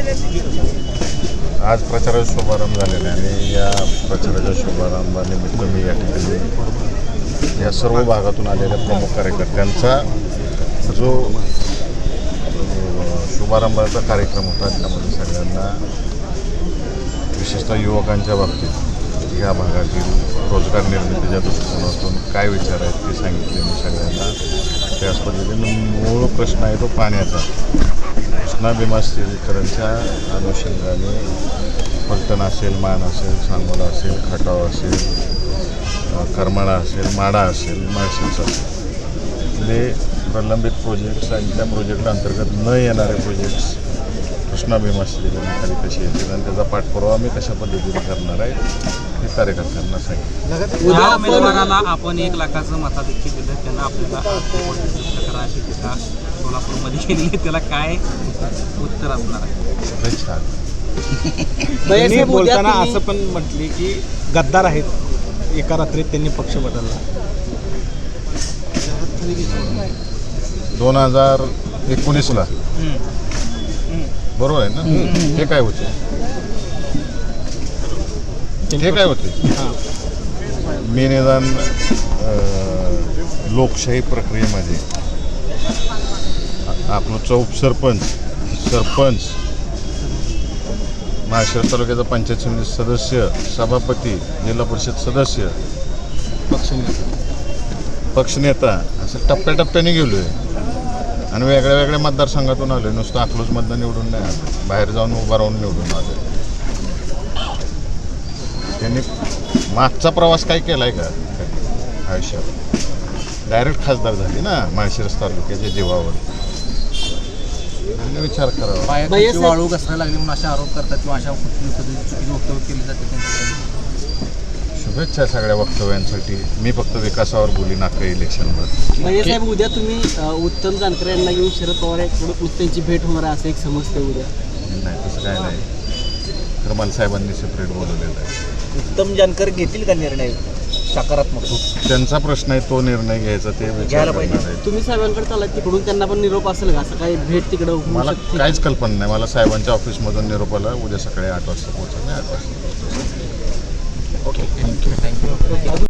आज प्रचाराचा शुभारंभ झालेला आहे आणि या प्रचाराच्या शुभारंभानिमित्त मी या ठिकाणी या सर्व भागातून आलेल्या प्रमुख कार्यकर्त्यांचा जो शुभारंभाचा कार्यक्रम होता त्यामध्ये सगळ्यांना विशेषतः युवकांच्या बाबतीत या भागातील रोजगार निर्मितीच्या दृष्टिकोनातून काय विचार आहेत ते सांगितले मी सगळ्यांना. त्याच पद्धतीने मूळ प्रश्न आहे तो पाण्याचा. घटना भीमा स्थिरीकरणच्या अनुषंगाने पलटण असेल मान असेल सांगोला असेल खटाव असेल करमाळा असेल माडा असेल माळशेज असेल. प्रलंबित प्रोजेक्ट्स आणि त्या प्रोजेक्ट अंतर्गत न येणारे प्रोजेक्ट्स कृष्णा स्थिरीकरणाखाली कसे येतील आणि त्याचा पाठपुरावा मी कशा पद्धतीने करणार आहे हे कार्यकर्त्यांना सांगितलं. या आपण उमेदवाराला आपण एक लाखाचं मताधिक्य दिलं त्यांना आपल्याला करा अशी टीका सोलापूरमध्ये केली. त्याला काय उत्तर असणार? आहे छान. त्यांनी बोलताना असं पण म्हटले की गद्दार आहेत. एका रात्रीत त्यांनी पक्ष बदलला. दोन हजार एकोणीसला. बरोबर आहे ना? हे काय होते? हे काय होते? हां मी निदान लोकशाही प्रक्रियेमध्ये आपलं चौक सरपंच सरपंच महाराष्ट्र तालुक्याचा पंचायत समिती सदस्य सभापती जिल्हा परिषद सदस्य पक्ष पक्षनेता असं टप्प्याटप्प्याने गेलो आहे आणि वेगळ्या वेगळ्या मतदारसंघातून आले नुसतं अकलूजमधनं निवडून नाही आले बाहेर जाऊन उभा राहून निवडून आले त्यांनी मागचा प्रवास काय केला आहे का? आयुष्यात? डायरेक्ट खासदार झाली ना माळशिरस तालुक्याच्या जीवावर. त्यांनी विचार करावा. भैया वाळू घसरायला लागली म्हणून असे आरोप करतात किंवा अशा कुठली चुकीची वक्तव्य केली जाते त्यांच्याकडे. शुभेच्छा सगळ्या वक्तव्यांसाठी. मी फक्त विकासावर बोली नाका इलेक्शनवर. भैया साहेब उद्या तुम्ही अ, उत्तम जानकर यांना घेऊन शरद पवार यांच्याकडे त्यांची भेट होणार आहे असं एक समजते उद्या. नाही तसं काय नाही. तर मला साहेबांनी सेपरेट बोलवलेलं आहे. उत्तम जानकर घेतील का निर्णय? सकारात्मक. त्यांचा प्रश्न आहे तो निर्णय घ्यायचा ते विचार घ्यायला पाहिजे. करणार तुम्ही साहेबांकडे चालला तिकडून त्यांना पण निरोप असेल का? असं काही भेट तिकडं होऊ मला शकते. काहीच कल्पना नाही. मला साहेबांच्या ऑफिसमधून निरोप आला उद्या सकाळी आठ वाजता पोहोचा मी आठ वाजता Okay, thank you.